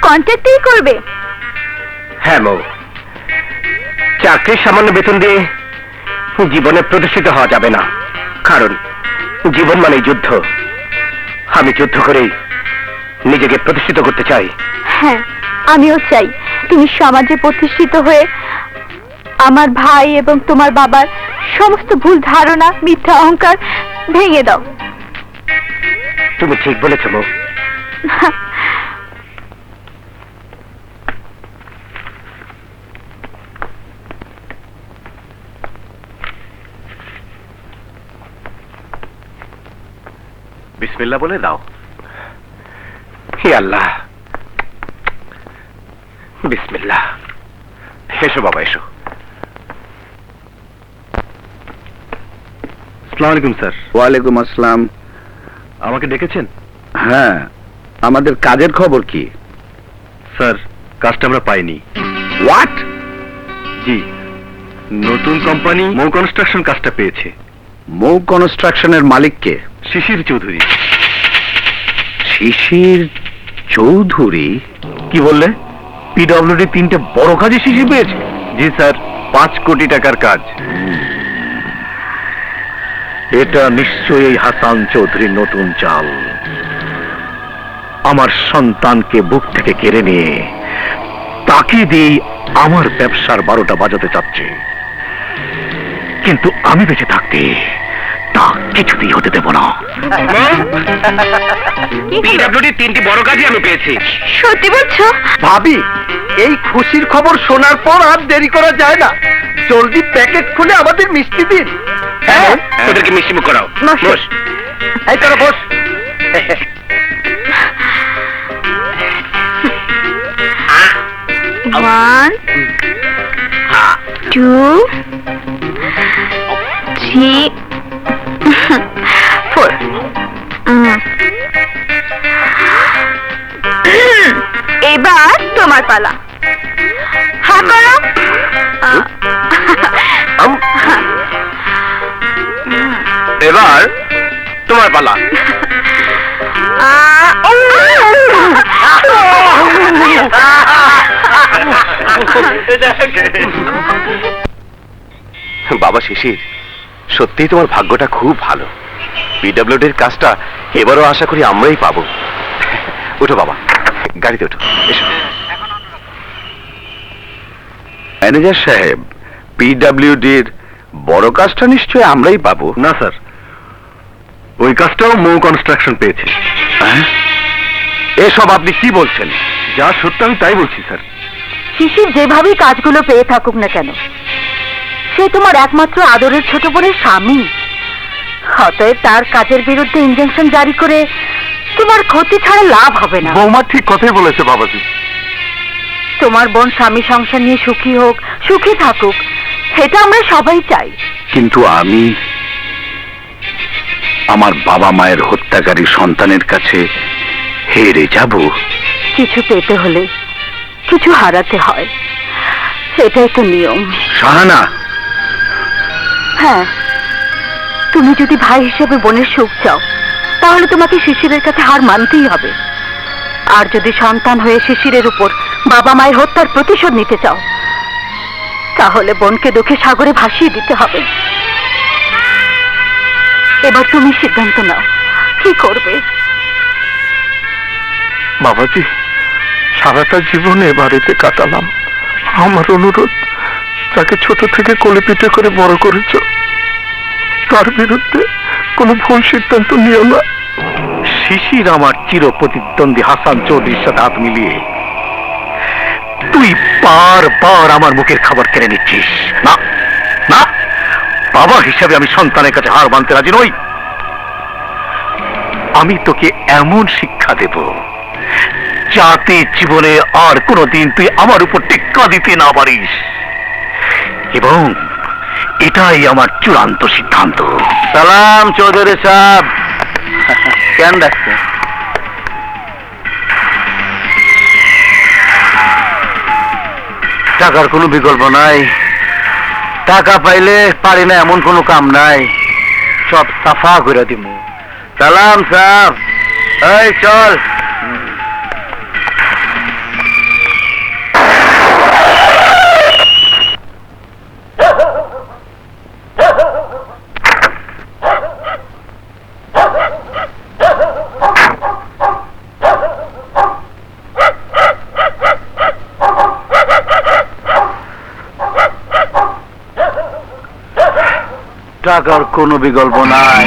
কন্ট্রাক্টই করবে। হ্যাঁ মৌ চাকরির সামান্য বেতন দিয়ে জীবনে প্রতিষ্ঠিত হওয়া যাবে না। কারণ জীবন মানে যুদ্ধ। আমি যুদ্ধ করেই নিজেকে প্রতিষ্ঠিত করতে চাই। হ্যাঁ আমিও চাই তুমি সমাজে প্রতিষ্ঠিত হয়ে আমার ভাই এবং তোমার বাবার সমস্ত ভুল ধারণা মিথ্যা অহংকার ভেঙে দাও। তুমি ঠিক বলেছ মৌ বিসমিল্লা বলে দাও। হে আল্লাহ। বিসমিল্লাহ। এসো বাবা এসো। আসসালামু আলাইকুম স্যার। ওয়ালাইকুম আসসালাম। আমাকে ডেকেছেন? হ্যাঁ আমাদের কাজের খবর কি? স্যার কাজটা আমরা পাইনি। হোয়াট জি নতুন কোম্পানি মৌ কনস্ট্রাকশন কাজটা পেয়েছে। মৌ কনস্ট্রাকশনের মালিককে? শিশির চৌধুরী। শিশির চৌধুরী? কি বললে? পিডব্লিউডি তিনটে বড় কাজে শিশির পেয়েছে? জি স্যার পাঁচ কোটি টাকার কাজ। এটা নিশ্চয়ই হাসান চৌধুরীর নতুন চাল। আমার সন্তানকে বুক থেকে কেড়ে নিয়ে তাকে দিয়ে আমার ব্যবসার বারোটা বাজাতে চাচ্ছে। কিন্তু আমি বেঁচে থাকতে তা কিছুতেই হতে দেব না। তিনটি বড় কাজই আমি পেয়েছি। সত্যি বলছো? ভাবি এই খুশির খবর শোনার পর আর দেরি করা যায় না। জলদি প্যাকেট খুলে আমাদের মিষ্টি দিন। হ্যাঁ তোদেরকে মিষ্টি মুখ করাও। বস। এই তোরা বস। ওয়ান টু থ্রি ফোর এবার তোমার পালা। হা করো। এবার তোমার পালা। বাবা শিশির। সত্যিই তোমার ভাগ্যটা খুব ভালো। পিডব্লিউডির কাজটা এবারও আশা করি আমরাই পাবো। ওঠো বাবা গাড়িতে ওঠো এসো। ম্যানেজার সাহেব পিডব্লিউডির বড় কাজটা নিশ্চয়ই আমরাই পাবো। না স্যার। ওই কাজটাও মৌ কনস্ট্রাকশন পেয়েছে। হ্যাঁ? এসব আপনি কি বলছেন? যা সত্য আমি তাই বলছি স্যার। শিশির যেভাবেই কাজগুলো পেয়ে থাকুক না কেন সে তোমার একমাত্র আদরের ছোট বোনের স্বামী। অতএব তার কাজের বিরুদ্ধে ইনজেকশন জারি করে তোমার ক্ষতি ছাড়া লাভ হবে না। বৌমা ঠিক কথাই বলেছে বাবাজি। তোমার বোন স্বামী সংসার নিয়ে সুখী হোক সুখী থাকুক সেটা আমরা সবাই চাই। কিন্তু আমি আমার বাবা মায়ের হত্যাকারী সন্তানের কাছে হেরে যাব। কিছু পেতে হলে কিছু হারাতে হয়। সেটাই তো নিয়ম। সাহানা হ্যাঁ। তুমি যদি ভাই হিসেবে বোনের সুখ চাও, তাহলে তোমাকে শিশিরের কাছে হার মানতেই হবে। আর যদি সন্তান হয়ে শিশিরের উপর বাবা মায়ের হত্যার প্রতিশোধ নিতে চাও, তাহলে বোনকে দুঃখে সাগরে ভাসিয়ে দিতে হবে। এবার তুমি সিদ্ধান্ত নাও, কি করবে? বাবাজি, সারাটা জীবন বাড়িতে কাটালাম। আমার অনুরোধ তাকে ছোট থেকে কোলে পিঠে করে বড় করেছ। তার বিরুদ্ধে কোনো ভুল সিদ্ধান্ত নিও না। শিশির আমার চির প্রতিদ্বন্দ্বী হাসান চৌধুরীর সাথে হাত মিলিয়ে তুই বার বার আমার মুখের খাবার কেড়ে নিচ্ছিস। না না, বাবা হিসাবে আমি সন্তানের কাছে হার মানতে রাজি নই। আমি তোকে এমন শিক্ষা দেব যাতে জীবনে আর কোনোদিন তুই আমার উপর টিক্কা দিতে না পারিস। এবং এটাই আমার চূড়ান্ত সিদ্ধান্ত। সালাম, চৌধুরী সাহেব। কেন ডাকছে টাকার কোনো বিকল্প নাই। টাকা পাইলে পারি না, এমন কোনো কাম নাই। সব সাফা করে দিব সালাম সাহেব এই, চল। টাকার কোনো বিকল্প নাই।